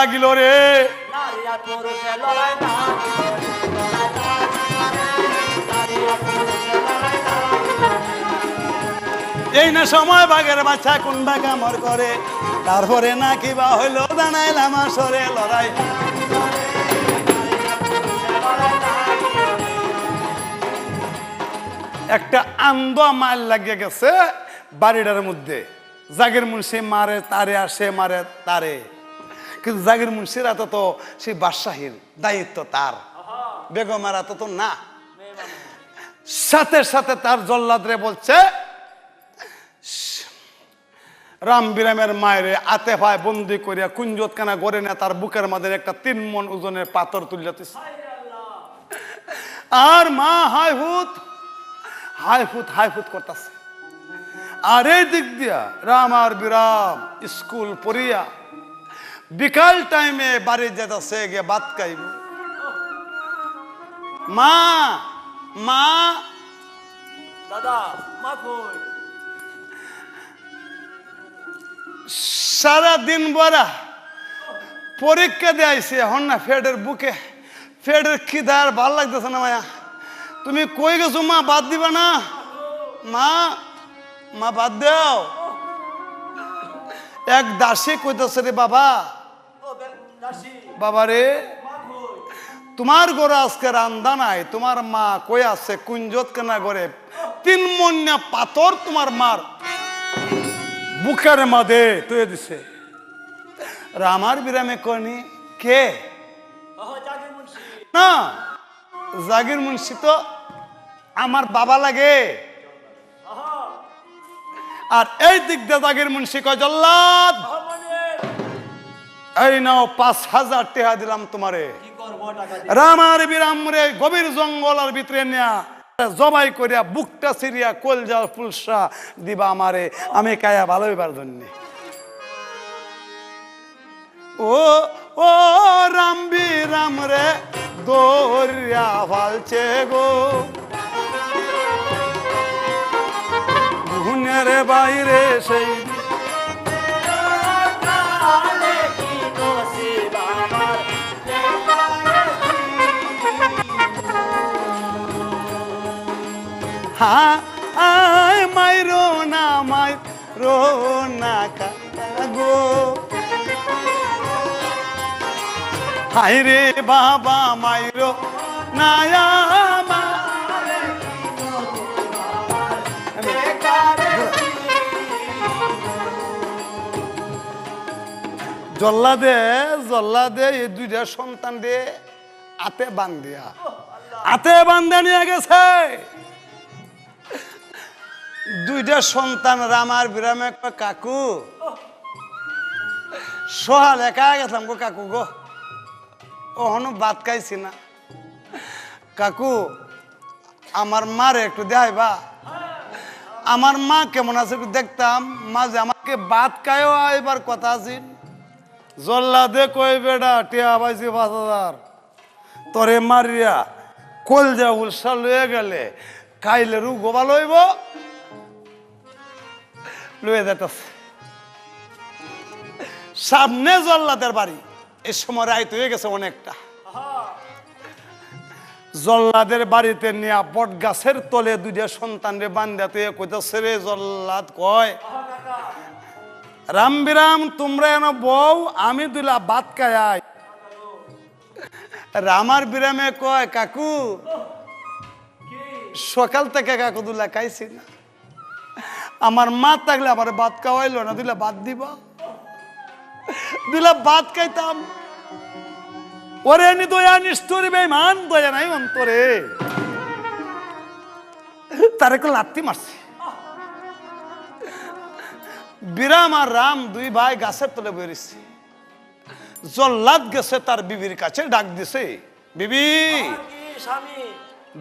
লাগিল রে। এই না সময় বাঘের বাচ্চা কোন বাঘ আমার করে? তারপরে না কিবা হইল জানাইলাম আসরে লড়াই। একটা আন্দ মাল লাগিয়ে গেছে বাড়িটার মধ্যে। জাগির মুন্সি মারে তারে আর সে মারে তারে। কিন্তু জাগির মুন্সির এত তো সেই বাদশাহীর দায়িত্ব তার। বেগমের এত তো না। সাথে সাথে তার জল্লাদরে বলছে রাম বিরামের মায়েরে আতে ভাই বন্দি করিয়া কুঞ্জত কানা গড়ে না তার বুকের মাঝে একটা তিন মন ওজনের পাথর তুলিয়াতেছে আর মা হাই হুত হাই ফুত হাই ফুত করতেছে। আর এই দিক দিয়া রাম আর বিরাম স্কুল পড়িয়া বিকাল টাইমে বাড়ি যেতেছে গিয়ে ভাত খাইব। মা মা। দাদা মা কই? সারা দিন বরা পরীক্ষা দিয়ে আইসি এখন না ফেডের বুকে। ফেডের খিদার ভালো লাগতেছে না মায়া। তুমি কই গেছো মা বাদ দিবা না? মা মা বাদ দাও। এক দাসী কইতেছে রে বাবা দাসী বাবা রে মা কই তোমার ঘরে আজকে রান্দা নাই তোমার মা কই আছে? কুঞ্জত কেনা ঘরে? তিন মন্যা পাথর তোমার মার। বুকের মাঝে তুই দিছে। রামার বিরামে কনি কে? না জাগির মুন্সি তো আমার বাবা লাগে। আর এই দিক দিয়ে জাগির মুন্সি কয় জল্লাদ। এই নাও পাঁচ হাজার টেহা দিলাম তোমারে। রামার বিরাম রে গভীর জঙ্গলের ভিতরে নেয়া জবাই করিয়া বুকটা সিরিয়া কলজা ফুলসা দিবা আমারে। আমি কায়া ভালো হইবার জন্য। ও ও রাম বিরাম রে দৌড়িয়া ফালছে গো। গুনের বাইরে সেই হ্যাঁ আয় মাইরো না মাই রো না গো হাই রে বাবা, মাইরো নায়া জল্লা দে জল্লা দে, এই দুইটা সন্তান দে, আতে বান্ধিয়া। আতে বান্ধে নিয়ে গেছে। দুইটা সন্তান রামার বিরামে কাকু। সোহাল একা গেছিলাম গো কাকু গো। ওহনো ভাত খাইছি না। কাকু, আমার মারে একটু দেখাইবা। আমার মা কেমন আছে দেখতাম। মাঝে আমাকে বাদ খায়ও এবার কথা আছিল জল্লাদে কই বেডা, টিয়া পাইছি পাঁচ হাজার। তরে মারিয়া, কলজা উলসা লয়ে গেলে, খাইলে রু গোবা লইব। লয়ে যেতেছে সামনে জল্লাদের বাড়ি। এই সময় রাইত হয়ে গেছে অনেকটা। জল্লাদের বাড়িতে নিয়ে বট গাছের তলে দুইটা সন্তানরে বান্ধাতে কইতেছে রে, জল্লাদ কয় রাম বিরাম তোমরা এন বউ, আমি দুলা ভাত খাই রামার বিরামে কয়, কাকু, সকাল থেকে কাকু দুলা খাইছি না। আমার মা থাকলে আমার ভাত খাওয়াইলো না দিলে ভাত দিবা? দিলা ভাত খাইতাম। ওরে নি দয়া নিষ্ঠুর বেমান দয়া নাই অন্তরে। তারে কো লাত্তি মারছে। বিরাম আর রাম দুই ভাই গাছের তলে বেরিয়েছে জল্লাদ গেছে তার বিবির কাছে ডাক দিছে বিবি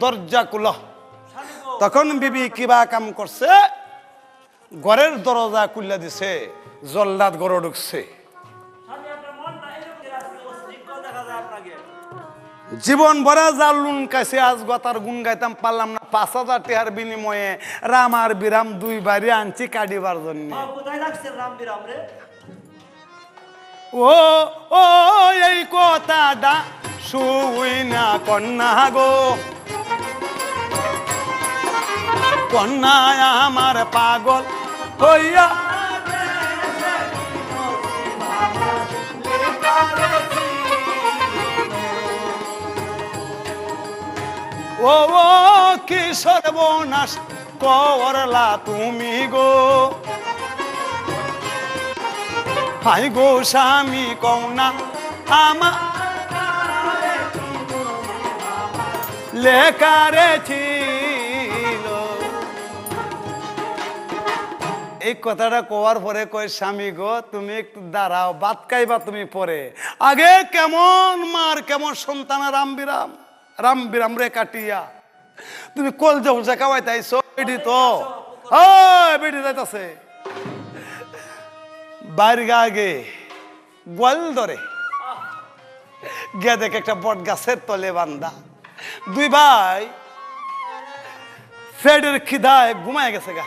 দরজা কুল তখন বিবি কিবা কাম করছে ঘরের দরজা খুললা দিছে জল্লাদ গড় ঢুকছে। জীবন ভরা যার লুন কাছে আজ গতার গুণ গাইতাম পারলাম না পাঁচ হাজার টেহার বিনিময়ে রাম আর বিরাম দুই বাড়ি আনছি কাটিবার জন্য। ও ও এই কথাটা শুই না কন্যা গো। কন্যায় আমার পাগল হইয়া ও কি সর্বনাশ করলা তুমি গো? হাই গো স্বামী কৌনা আমা লেখারে এই কথাটা কোয়ার পরে কয়, স্বামী গো, তুমি একটু দাঁড়াও বাদ খাইবা তুমি পরে। আগে কেমন মার, কেমন সন্তান, রাম বিরাম রাম বিরাম রে কাটিয়া। তুমি কল যাও জাকাওয়াই তাইছো বেডি তো। বেডি যাইতাছে। বাইরে আগে গোয়াল ধরে। গিয়া দেখে একটা বট গাছের তলে বান্দা। দুই ভাই ফেডের খিদায় ঘুমায় গেছে গা।